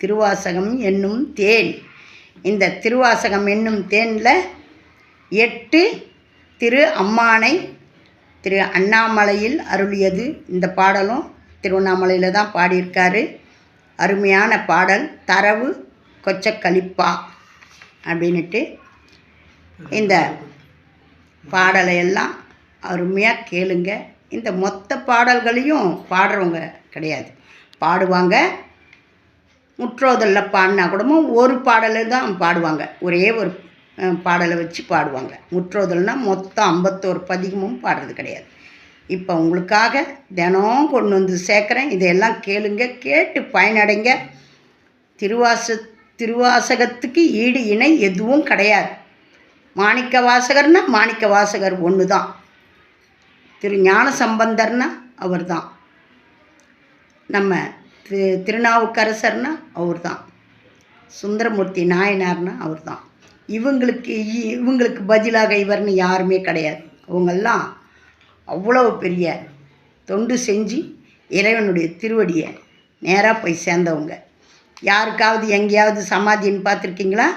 திருவாசகம் என்னும் தேன். இந்த திருவாசகம் என்னும் தேனில் எட்டு திரு அம்மானை திரு அண்ணாமலையில் அருளியது இந்த பாடலும். திருவண்ணாமலையில் தான் பாடியிருக்காரு. அருமையான பாடல் தரவு கொச்சக்கலிப்பா அப்படின்ட்டு இந்த பாடலை எல்லாம் அருமையாக கேளுங்க. இந்த மொத்த பாடல்களையும் பாடுறவங்க கிடையாது. பாடுவாங்க முற்றோதலில் பாடினா கூடவும் ஒரு பாடலை தான் பாடுவாங்க. ஒரே ஒரு பாடலை வச்சு பாடுவாங்க. முற்றோதல்னால் மொத்தம் ஐம்பத்தோரு பதிகமும் பாடுறது கிடையாது. இப்போ உங்களுக்காக தினம் கொண்டு வந்து சேர்க்குறேன். இதையெல்லாம் கேளுங்க கேட்டு பயனடைங்க. திருவாச திருவாசகத்துக்கு ஈடு இணை எதுவும் கிடையாது. மாணிக்க வாசகர்னா மாணிக்க வாசகர் ஒன்று தான். திரு ஞான சம்பந்தர்னா அவர் தான் நம்ம திரு திருநாவுக்கரசர்னா அவர் தான் சுந்தரமூர்த்தி நாயனார்னா அவர் தான் இவங்களுக்கு இ- இவங்களுக்கு பதிலாக இவர்னு யாருமே கிடையாது. அவங்கெல்லாம் அவ்வளோ பெரிய தொண்டு செஞ்சு இறைவனுடைய திருவடியை நேராக போய் சேர்ந்தவங்க. யாருக்காவது எங்கேயாவது சமாதின்னு பார்த்துருக்கீங்களா?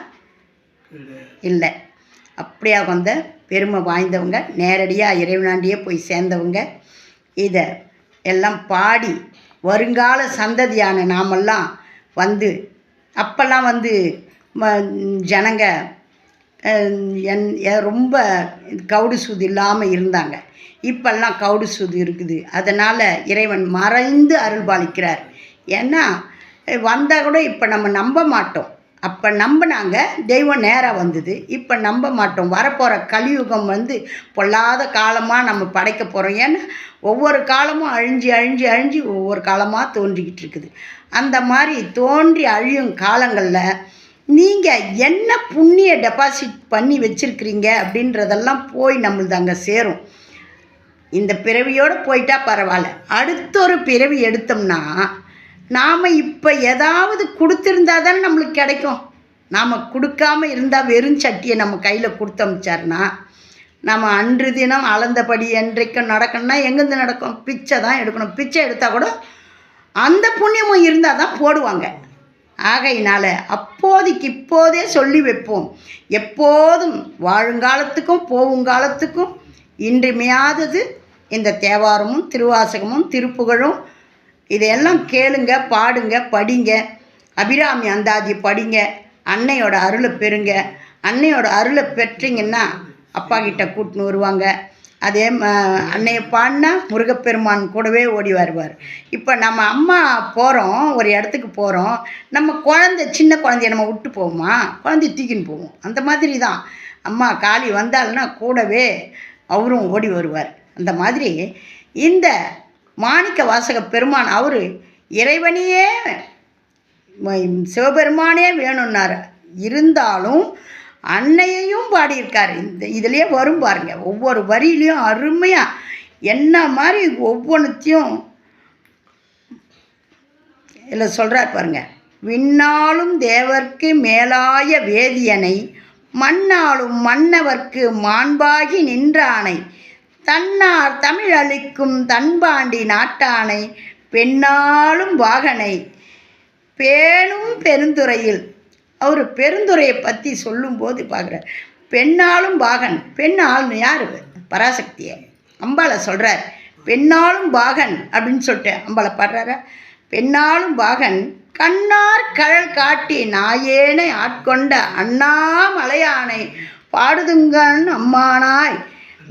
இல்லை. அப்படியா வந்த பெருமை வாய்ந்தவங்க நேரடியாக இறைவனாண்டியே போய் சேர்ந்தவங்க. இதை எல்லாம் பாடி வருங்கால சந்ததியான நாமெல்லாம் வந்து அப்போல்லாம் வந்து ம- ஜனங்க என் ரொம்ப கவுடு சூது இல்லாமல் இருந்தாங்க. இப்பெல்லாம் கவுடு சூது இருக்குது. அதனால் இறைவன் மறைந்து அருள்பாலிக்கிறார். ஏன்னா வந்தால் கூட இப்போ நம்ம நம்ப மாட்டோம். அப்போ நம்பினாங்க தெய்வம் நேராக வந்தது. இப்போ நம்ப மாட்டோம். வரப்போகிற கலியுகம் வந்து பொல்லாத காலமாக நம்ம படைக்க போகிறோம் ஏன்னா ஒவ்வொரு காலமும் அழிஞ்சு அழிஞ்சு அழிஞ்சு ஒவ்வொரு காலமாக தோன்றிக்கிட்டு இருக்குது. அந்த மாதிரி தோன்றி அழியும் காலங்களில் நீங்கள் என்ன புண்ணிய டெபாசிட் பண்ணி வச்சுருக்கிறீங்க அப்படின்றதெல்லாம் போய் நம்மளுது அங்கே சேரும். இந்த பிறவியோடு போயிட்டா பரவாயில்ல. அடுத்த ஒரு பிறவி எடுத்தோம்னா நாம் இப்போ ஏதாவது கொடுத்துருந்தா தானே நம்மளுக்கு கிடைக்கும். நாம் கொடுக்காம இருந்தால் வெறும் சட்டியை நம்ம கையில் கொடுத்தமிச்சார்னா நம்ம அன்று தினம் அளந்தபடி என்றைக்கும் நடக்கணும்னா எங்கேருந்து நடக்கும்? பிச்சை தான் எடுக்கணும். பிச்சை எடுத்தால் கூட அந்த புண்ணியமும் இருந்தால் தான் போடுவாங்க. ஆகையினால் அப்போதைக்கு இப்போதே சொல்லி வைப்போம். எப்போதும் வாழுங்காலத்துக்கும் போவுங்காலத்துக்கும் இன்றிமையாதது இந்த தேவாரமும் திருவாசகமும் திருப்புகழும் இதையெல்லாம் கேளுங்க பாடுங்க படிங்க. அபிராமி அந்தாதி படிங்க. அன்னையோட அருளை பெறுங்க. அன்னையோட அருளை பெற்றீங்கன்னா அப்பா கிட்ட கூட்டின்னு வருவாங்க. அதே அன்னையை பாடினா முருகப்பெருமான் கூடவே ஓடி வருவார். இப்போ நம்ம அம்மா போகிறோம் ஒரு இடத்துக்கு போகிறோம் நம்ம குழந்தை சின்ன குழந்தைய நம்ம விட்டு போவோமா? குழந்தைய தூக்கின்னு போவோம். அந்த மாதிரி தான். அம்மா காளி வந்தாள்னா கூடவே அவரும் ஓடி வருவார். அந்த மாதிரி இந்த மாணிக்க வாசக பெருமான் அவர் இறைவனையே சிவபெருமானே வேணும்னார். இருந்தாலும் அன்னையையும் பாடியிருக்கார். இந்த இதுலேயே வரும் பாருங்க ஒவ்வொரு வரியிலையும் அருமையாக என்ன மாதிரி ஒவ்வொன்றுத்தையும் இல்லை சொல்கிறார் பாருங்க. விண்ணாலும் தேவர்க்கு மேலாய வேதியனை மண்ணாலும் மன்னவர்க்கு மாண்பாகி நின்றானை தன்னார் தமிழ் அளிக்கும் தன்பாண்டி நாட்டானை பெண்ணாலும் வாகனை பேணும் பெருந்துறையில். அவர் பெருந்துறையை பற்றி சொல்லும்போது பார்க்குறார் பெண்ணாலும் பாகன் பெண் ஆள் யார்? பராசக்தியை. அம்பாளை சொல்கிறார் பெண்ணாலும் பாகன் அப்படின்னு சொல்லிட்டு அம்பாளை பாடுறாரா? பெண்ணாலும் பாகன் கண்ணார் கழல் காட்டி நாயேனை ஆட்கொண்ட அண்ணாமலையானை பாடுதுங்கன் அம்மானாய்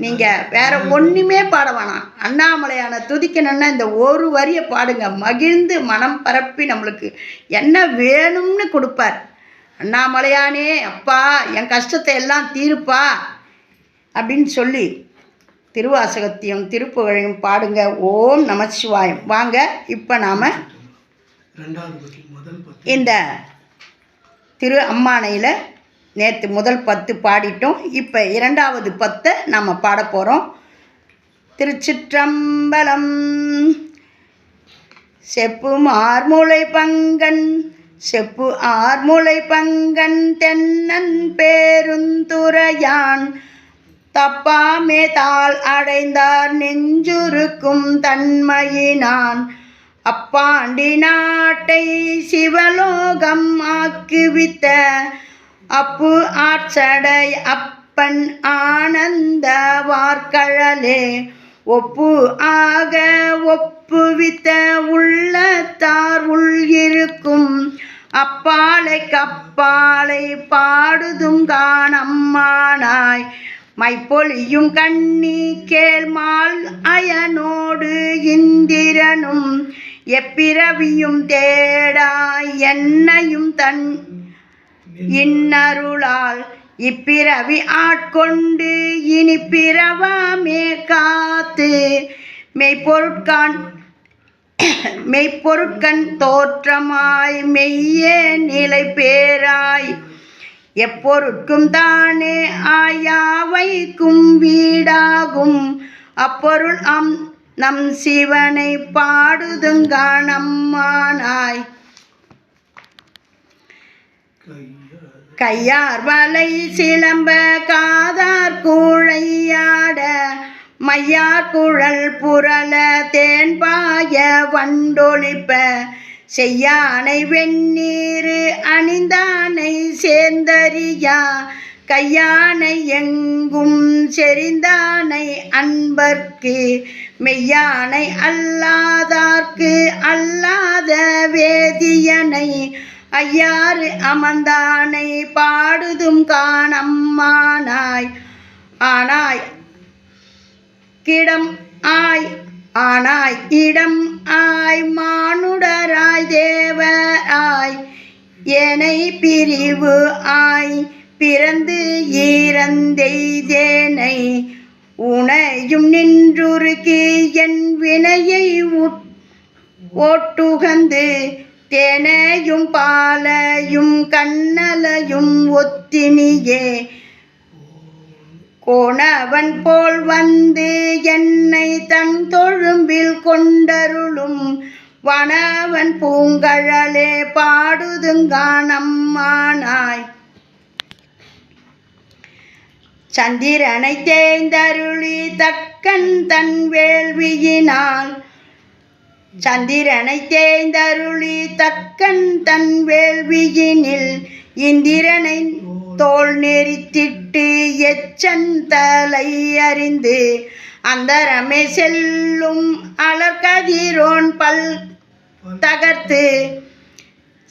நீங்கள் வேற ஒன்றுமே பாட வேணாம். அண்ணாமலையான துதிக்கணும்னா இந்த ஒரு வரியை பாடுங்க. மகிழ்ந்து மனம் பரப்பி நம்மளுக்கு என்ன வேணும்னு கொடுப்பார். அண்ணாமலையானே அப்பா என் கஷ்டத்தை எல்லாம் தீருப்பா அப்படின்னு சொல்லி திருவாசகத்தையும் திருப்புகழையும் பாடுங்க. ஓம் நமச்சிவாயம். வாங்க இப்போ நாம் இந்த திரு அம்மானையில் நேற்று முதல் பத்து பாடிட்டோம். இப்போ இரண்டாவது பத்தை நம்ம பாட போகிறோம் திருச்சிற்றம்பலம். செப்பு மார்முளை பங்கன் செப்பு ஆர்முளை பங்கன் தென்னன் பேருந்துரையான். தப்பாமே தாள் அடைந்தார் நெஞ்சுருக்கும் தன்மையினான். அப்பாண்டி நாட்டை சிவலோகம் ஆக்குவித்த அப்பு ஆட்சடை அப்பன் ஆனந்த வார்கழலே ஒப்பு ஆக ஒப்புவித்த உள்ளத்தார் உள் இருக்கும் அப்பாலை கப்பாலை பாடுதும் காணம்மானாய் மைப்பொழியும் கண்ணி கேள்மால் அயனோடு இந்திரனும் எப்பிறவியும் தேடாய் என்னையும் தன் இன்னருளால் இப்பிறவி ஆட்கொண்டு இனி பிறவாமே காத்து மெய்ப்பொருட்கான் மெய்ப்பொருட்கண் தோற்றமாய் மெய்ய நிலை பேராய் எப்பொருட்கும் தானே ஆயாவைக்கும் வீடாகும். அப்பொருள் அம் நம் சிவனை பாடுதுங்கானம்மானாய். கையார் வலை சிலம்ப காதார் கூழையாட மையார் குழல் புரள தேன்பாய வண்டொழிப்ப செய்யானை வெந்நீர் அணிந்தானை சேர்ந்தறியா கையானை எங்கும் செறிந்தானை அன்பர்க்கு மெய்யானை அல்லாதார்க்கு அல்லாத வேதியனை ஐயாறு அமர்ந்தானை பாடுதும் காணம்மானாய். ஆனாய் கிடம் ஆய் ஆனாய் இடம் ஆய் மானுடராய் தேவராய் எனை பிரிவு ஆய் பிறந்து ஈரந்தெய்தேனை உனையும் நின்றுருக்கி என் வினையை உட் ஓட்டுகந்து தேனையும் பாலையும் கண்ணலையும் ஒத்தினியே. கோணவன் போல் வந்து என்னை தன் தொழும்பில் கொண்டருளும். வனவன் பூங்கழலே பாடுதுங்கானம்மானாய். சந்திரனை தேய்ந்தருளி தக்கன் தன் வேள்வியினால். சந்திரனை தேய்ந்தருளி தக்கன் தன் வேள்வியினில் இந்திரனை தோல் நெறித்திட்டு எச்சன் தலை அறிந்து அந்தரமே செல்லும் அலர்கதிரோன் பல் தகர்த்து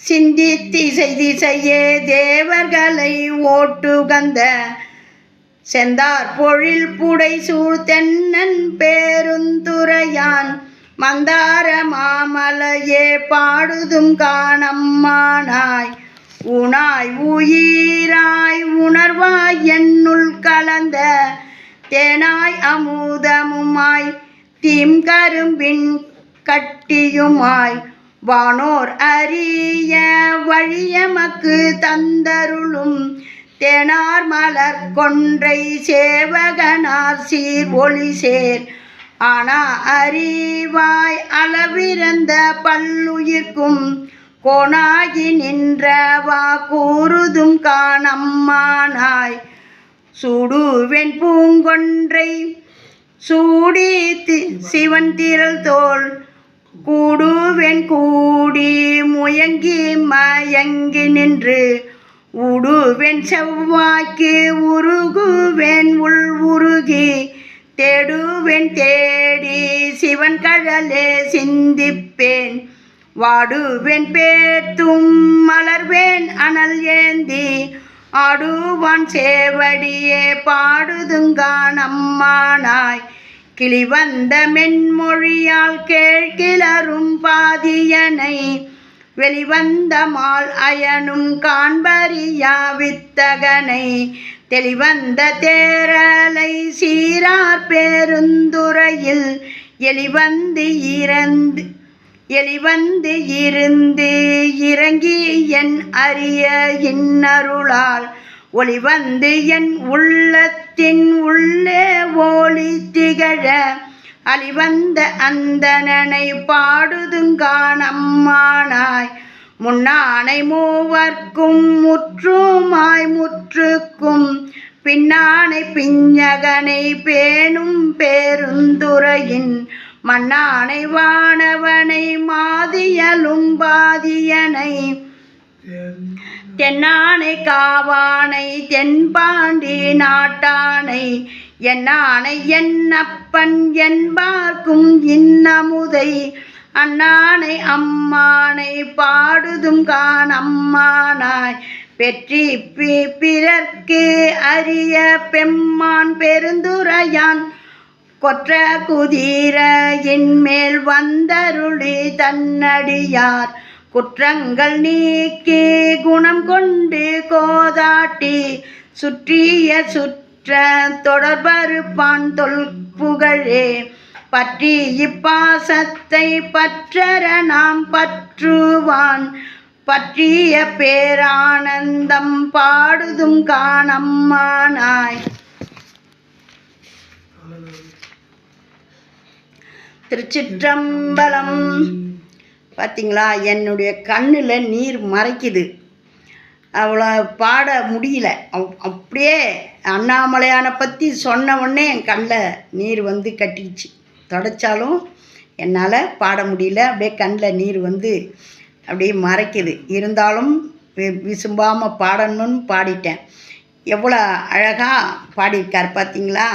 சிந்தி திசை திசையே தேவர்களை ஓட்டுகந்த செந்தார் பொழில் புடை சூழ் தென்னன் பேருந்துரையான் மந்தார மாமலையே பாடுதும் காணம்மானாய். உனாய் உயிராய் உணர்வாய் என்னுள் கலந்த தேனாய் அமுதமுமாய் தீம் கரும்பின் கட்டியுமாய். வானோர் அரிய வழியமக்கு தந்தருளும் தேனார் மலர் கொன்றை சேவகனார் சீர் ஒளி சேர். ஆனா அறிவாய் அளவிறந்த பல்லுயிர்க்கும் கோணாகி நின்றவா கூறுதும் காணம்மானாய். சூடுவெண் பூங்கொன்றை சூடி சிவன் திரள் தோல் கூடுவென் கூடி முயங்கி மயங்கி நின்று உடுவென் செவ்வாய்க்கு உருகுவேன் உள் உருகி தேடுவேன் தேடி சிவன் கழலே சிந்திப்பேன். வாடுவேன் பேத்தும் மலர்வேன் அனல் ஏந்தி. ஆடுவான் சேவடியே பாடுதுங்கான் அம்மானாய். கிளிவந்த மென்மொழியால் கேழ்கிளரும் பாதியனை. வெளிவந்த மால் அயனும் காண்பரியா வித்தகனை. தெளிவந்த தேரலை சீரார் பேருந்துறையில் எளிவந்து இறந்து எளிவந்து இருந்து இறங்கி என் அரிய இன்னருளால் ஒளிவந்து என் உள்ளத்தின் உள்ளே ஒளி திகழ அழிவந்த அந்தனனை பாடுதுங்கான் அம்மானாய் முன்னானை மூவர்க்கும் முற்றுமாய் முற்றுக்கும். பின்னானை பிஞ்சகனை பேணும் பேருந்துரையின் மண்ணானை வானவனை மாதியலும் பாதியனை. தென்னானை காவானை தென்பாண்டி நாட்டானை. என்னானை என்னப்பன் என்பார்க்கும் இன்னமுதை. அண்ணானை அம்மானை பாடுதும் கான் அம்மானாய். பெற்றி பி பிறர்க்கு அரிய பெம்மான் பெருந்துரையான். கொற்ற குதிர மேல் வந்தருளி தன்னடியார். குற்றங்கள் நீக்கி குணம் கொண்டு கோதாட்டி. சுற்றிய சுற்ற தொடர்பருப்பான் தொல் புகழே. பற்றி இப்பாசத்தை பற்றற நாம் பற்றுவான். பற்றிய பேரானந்தம் பாடுதும் காணம்மானாய். திருச்சிற்றம்பலம். பார்த்தீங்களா என்னுடைய கண்ணில் நீர் மறைக்குது. அவ்வளோ பாட முடியல. அப்படியே அண்ணாமலையானை பற்றி சொன்ன உடனே என் கண்ணில் நீர் வந்து கட்டிச்சு தொடச்சாலும் என்னால் பாட முடியல. அப்படியே கண்ணில் நீர் வந்து அப்படியே மறைக்குது. இருந்தாலும் வி- விசும்பாமல் பாடணும்னு பாடிட்டேன். எவ்வளோ அழகாக பாடியிருக்கார் பார்த்தீங்களா?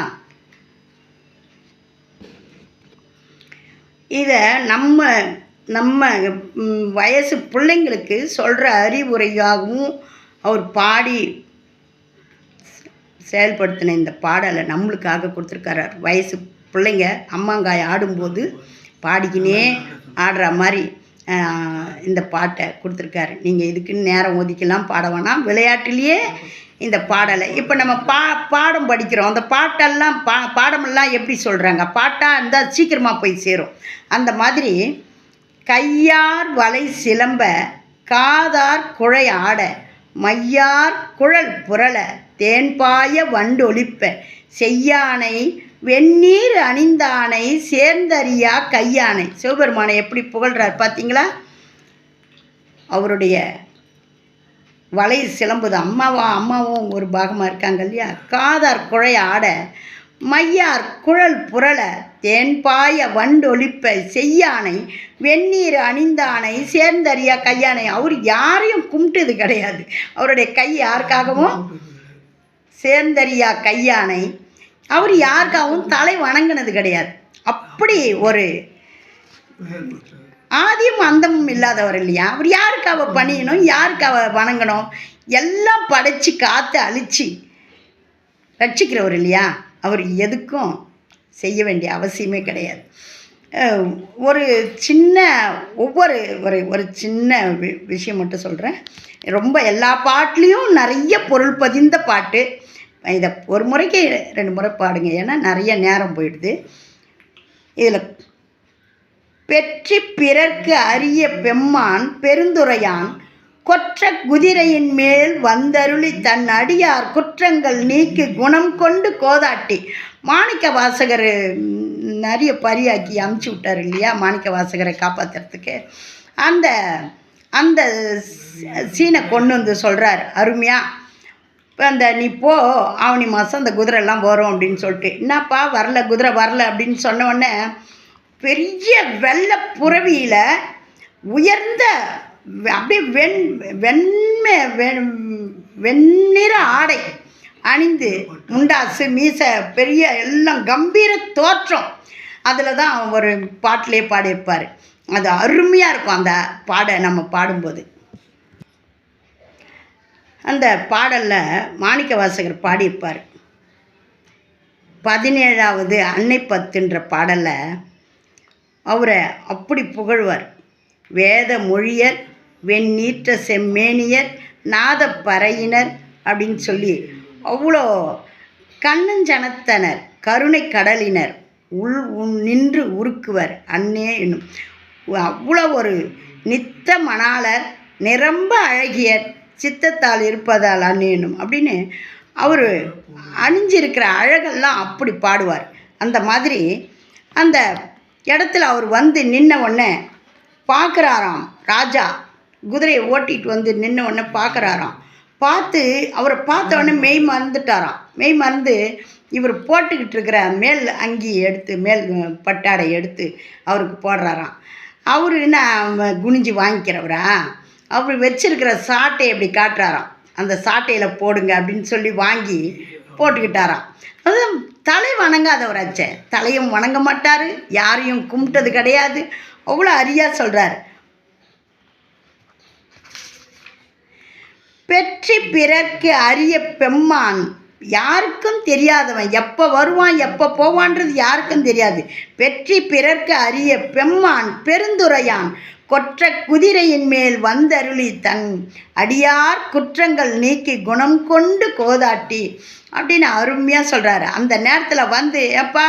இதை நம்ம நம்ம வயசு பிள்ளைங்களுக்கு சொல்கிற அறிவுரையாகவும் அவர் பாடி செயல்படுத்தின இந்த பாடலை நம்மளுக்காக கொடுத்துருக்காரு. வயசு பிள்ளைங்க அம்மாங்காய் ஆடும்போது பாடிக்கினே ஆடுற மாதிரி இந்த பாட்டை கொடுத்துருக்காரு. நீங்கள் இதுக்குன்னு நேரம் ஒதுக்கலாம் பாட வேணாம். விளையாட்டுலேயே இந்த பாடலை. இப்போ நம்ம பா பாடம் படிக்கிறோம். அந்த பாட்டெல்லாம் பா பாடமெல்லாம் எப்படி சொல்கிறாங்க பாட்டாக இருந்தால் சீக்கிரமாக போய் சேரும். அந்த மாதிரி கையார் வலை சிலம்ப காதார் குழை ஆட மையார் குழல் புரள தேன்பாய வண்டொலிப்ப செய்யானை வெந்நீர் அணிந்தானை சேர்ந்தறியா கையானை. சிவபெருமானை எப்படி புகழ்றார் பார்த்தீங்களா அவருடைய வலை சிலம்புது அம்மாவா அம்மாவும் ஒரு பாகமாக இருக்காங்க இல்லையா? காதார் குழை ஆட மையார் குழல் புரள தேன்பாய வண்டொலிப்ப செய்யானை வெந்நீர் அணிந்தானை சேர்ந்தறியா கையானை. அவர் யாரையும் கும்பிட்டது கிடையாது. அவருடைய கை யாருக்காகவும்? சேர்ந்தறியா கையானை. அவர் யாருக்காகவும் தலை வணங்கினது கிடையாது. அப்படி ஒரு ஆதியும் அந்தமும் இல்லாதவர் இல்லையா? அவர் யாருக்கு அவ பணியணும்? யாருக்கு வணங்கணும்? எல்லாம் படைச்சு காத்து அழிச்சு ரட்சிக்கிறவர் இல்லையா? அவர் எதுக்கும் செய்ய வேண்டிய அவசியமே கிடையாது. ஒரு சின்ன ஒவ்வொரு ஒரு ஒரு சின்ன வி- விஷயம் மட்டும் சொல்கிறேன் ரொம்ப எல்லா பாட்டுலேயும் நிறைய பொருள் பதிந்த பாட்டு. இதை ஒரு முறைக்கு ரெண்டு முறை பாடுங்க. ஏன்னா நிறைய நேரம் போயிடுது. இதில் பெற்றி பிறர்க்கு அரிய பெம்மான் பெருந்துரையான் கொற்ற குதிரையின் மேல் வந்தருளி தன் அடியார் குற்றங்கள் நீக்கி குணம் கொண்டு கோதாட்டி மாணிக்க வாசகர் நிறைய பரியாக்கி அமுச்சு விட்டார் இல்லையா? மாணிக்க வாசகரை காப்பாற்றுறதுக்கு அந்த அந்த சீனை கொண்டு வந்து சொல்கிறார் அருமையாக இப்போ அந்த நீ போ ஆவணி மாதம் அந்த குதிரைலாம் வரும் அப்படின்னு சொல்லிட்டு. என்னப்பா வரல குதிரை வரல அப்படின்னு சொன்ன பெரிய வெள்ளை புறவியில் உயர்ந்த அப்படியே வெண் வெண்மை வெண் வெண்ணிற ஆடை அணிந்து முண்டாசு மீசை பெரிய எல்லாம் கம்பீர தோற்றம் அதில் தான் ஒரு பாட்டிலே பாடியிருப்பார். அது அருமையாக இருக்கும் அந்த பாட நம்ம பாடும்போது. அந்த பாடலில் மாணிக்க வாசகர் பாடியிருப்பார். பதினேழாவது அன்னை பத்துன்ற பாடலை அவரை அப்படி புகழ்வார். வேத மொழியர் வெண்ணீற்ற செம்மேனியர் நாதப்பறையினர் அப்படின்னு சொல்லி அவ்வளோ கண்ணஞ்சனத்தனர் கருணை கடலினர் உள் உள் நின்று உருக்குவர் அன்னே என்னும். அவ்வளோ ஒரு நித்த மணாளர் நிரம்ப அழகியர். சித்தத்தால் இருப்பதால் அணியணும் அப்படின்னு அவர் அணிஞ்சிருக்கிற அழகெல்லாம் அப்படி பாடுவார். அந்த மாதிரி அந்த இடத்துல அவர் வந்து நின்ன உடனே பார்க்குறாராம். ராஜா குதிரையை ஓட்டிட்டு வந்து நின்ன உடனே பார்க்குறாராம். பார்த்து அவரை பார்த்த உடனே மெய் மறந்துட்டாராம். மெய் மறந்து இவர் போட்டுக்கிட்டு இருக்கிற மேல் அங்கி எடுத்து மேல் பட்டாடை எடுத்து அவருக்கு போடுறாராம். அவர் என்ன குனிஞ்சு வாங்கிக்கிறவரா? அப்படி வச்சிருக்கிற சாட்டை அப்படி காட்டுறாராம். அந்த சாட்டையில் போடுங்க அப்படின்னு சொல்லி வாங்கி போட்டுக்கிட்டாராம். அது தலை வணங்காதவராச்சே தலையும் வணங்க மாட்டார் யாரையும் கும்பிட்டது கிடையாது. அவ்வளோ அரியா சொல்கிறார் பெற்றி பிறர்க்கு அரிய பெம்மான் யாருக்கும் தெரியாதவன். எப்போ வருவான் எப்போ போவான்றது யாருக்கும் தெரியாது. பெற்றி பிறர்க்கு அரிய பெம்மான் பெருந்துரையான். கொற்ற குதிரையின் மேல் வந்தருளி தன் அடியார் குற்றங்கள் நீக்கி குணம் கொண்டு கோதாட்டி அப்படின்னு அருமையாக சொல்கிறாரு அந்த நேரத்தில் வந்து எப்பா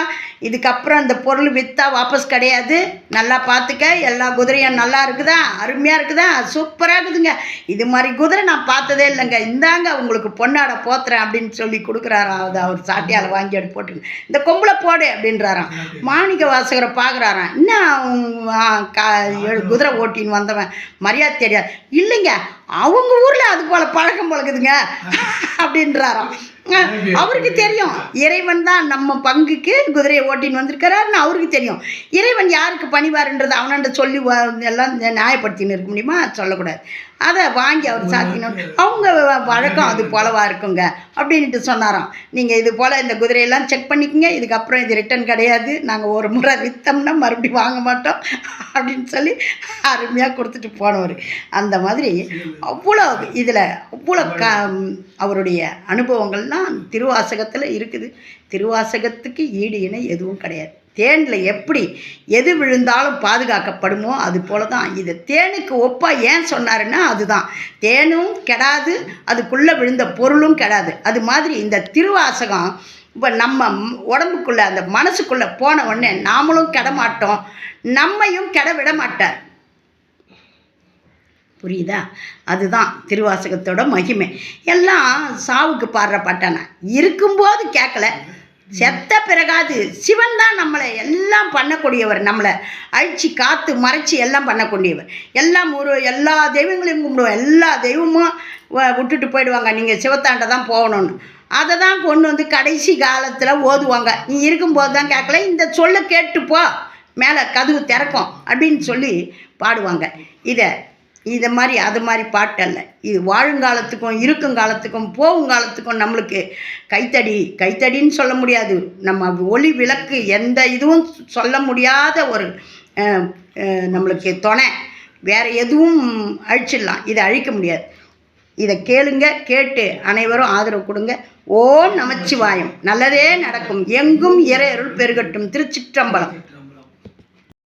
இதுக்கப்புறம் இந்த பொருள் விற்றா வாபஸ் கிடையாது. நல்லா பார்த்துக்க எல்லா குதிரையும் நல்லா இருக்குதா? அருமையாக இருக்குதா? சூப்பராக இருக்குதுங்க. இது மாதிரி குதிரை நான் பார்த்ததே இல்லைங்க. இந்தாங்க உங்களுக்கு பொண்ணாட போத்துறேன் அப்படின்னு சொல்லி கொடுக்குறாராம் அது அவர் சாட்டியால் வாங்கி எடுத்து போட்டுங்க இந்த கொம்பளை போடு அப்படின்றாராம். மாணிக்க வாசகரை பார்க்குறாராம் என்ன குதிரை ஓட்டின்னு வந்தவன்? மரியாதை தெரியாது. இல்லைங்க அவங்க ஊரில் அது போல் பழக்கம் பழகுதுங்க அப்படின்றாராம். அவருக்கு தெரியும். இறைவன் தான் நம்ம பங்குக்கு குதிரையை ஓட்டின்னு வந்திருக்கிறாருன்னு அவருக்கு தெரியும். இறைவன் யாருக்கு பணிவாருன்றது அவனண்ட சொல்லி எல்லாம் நியாயப்படுத்தின்னு இருக்க முடியுமா? சொல்லக்கூடாது. அதை வாங்கி அவர் சாத்தினோம் அவங்க பழக்கம் வழக்கம் அது போலவா இருக்குங்க. அப்படின்ட்டு சொன்னாராம். நீங்கள் இது போல் இந்த குதிரையெல்லாம் செக் பண்ணிக்கங்க. இதுக்கப்புறம் இது ரிட்டர்ன் கிடையாது. நாங்கள் ஒரு முறை விற்றோம்னா மறுபடியும் வாங்க மாட்டோம். அப்படின்னு சொல்லி அருமையாக கொடுத்துட்டு போனவர். அந்த மாதிரி அவ்வளோ இதில் அவ்வளோ க அவருடைய அனுபவங்கள்லாம் திருவாசகத்தில் இருக்குது. திருவாசகத்துக்கு ஈடு இணை எதுவும் கிடையாது. தேனில் எப்படி எது விழுந்தாலும் பாதுகாக்கப்படுமோ அது போல தான் இது தேனுக்கு ஒப்பா ஏன் சொன்னாருன்னா அதுதான். தேனும் கெடாது அதுக்குள்ளே விழுந்த பொருளும் கெடாது. அது மாதிரி இந்த திருவாசகம் இப்போ நம்ம உடம்புக்குள்ளே அந்த மனசுக்குள்ளே போன உடனே நாமளும் கெட மாட்டோம் நம்மையும் கெட விட மாட்டார். புரியுதா? அதுதான் திருவாசகத்தோட மகிமை. எல்லாம் சாவுக்கு பாடுற பாட்டான. இருக்கும்போது கேட்கல செத்த பிறகாது. சிவன் தான் நம்மளை எல்லாம் பண்ணக்கூடியவர். நம்மளை அழிச்சு காத்து மறைச்சி எல்லாம் பண்ணக்கூடியவர். எல்லாம் ஒரு எல்லா தெய்வங்களையும் கும்பிடுவோம். எல்லா தெய்வமும் வ- விட்டுட்டு போயிடுவாங்க. நீங்கள் சிவத்தாண்ட தான் போகணும்னு. அதை தான் கொண்டு வந்து கடைசி காலத்தில் ஓதுவாங்க. நீ இருக்கும்போது தான் கேட்கல இந்த சொல்ல கேட்டுப்போ மேலே கதவு திறக்கும் அப்படின்னு சொல்லி பாடுவாங்க. இதை இது மாதிரி அது மாதிரி பாட்டல்ல. இது வாழுங்காலத்துக்கும் இருக்கும் காலத்துக்கும் போகும் காலத்துக்கும் நம்மளுக்கு கைத்தடி கைத்தடின்னு சொல்ல முடியாது. நம்ம ஒளி விளக்கு எந்த இதுவும் சொல்ல முடியாத ஒரு நம்மளுக்கு துணை. வேறு எதுவும் அழிச்சிடலாம். இதை அழிக்க முடியாது. இதை கேளுங்க கேட்டு அனைவரும் ஆதரவு கொடுங்க. ஓம் நமச்சிவாயம். நல்லதே நடக்கும். எங்கும் இறையருள் பெருகட்டும். திருச்சிற்றம்பலம்.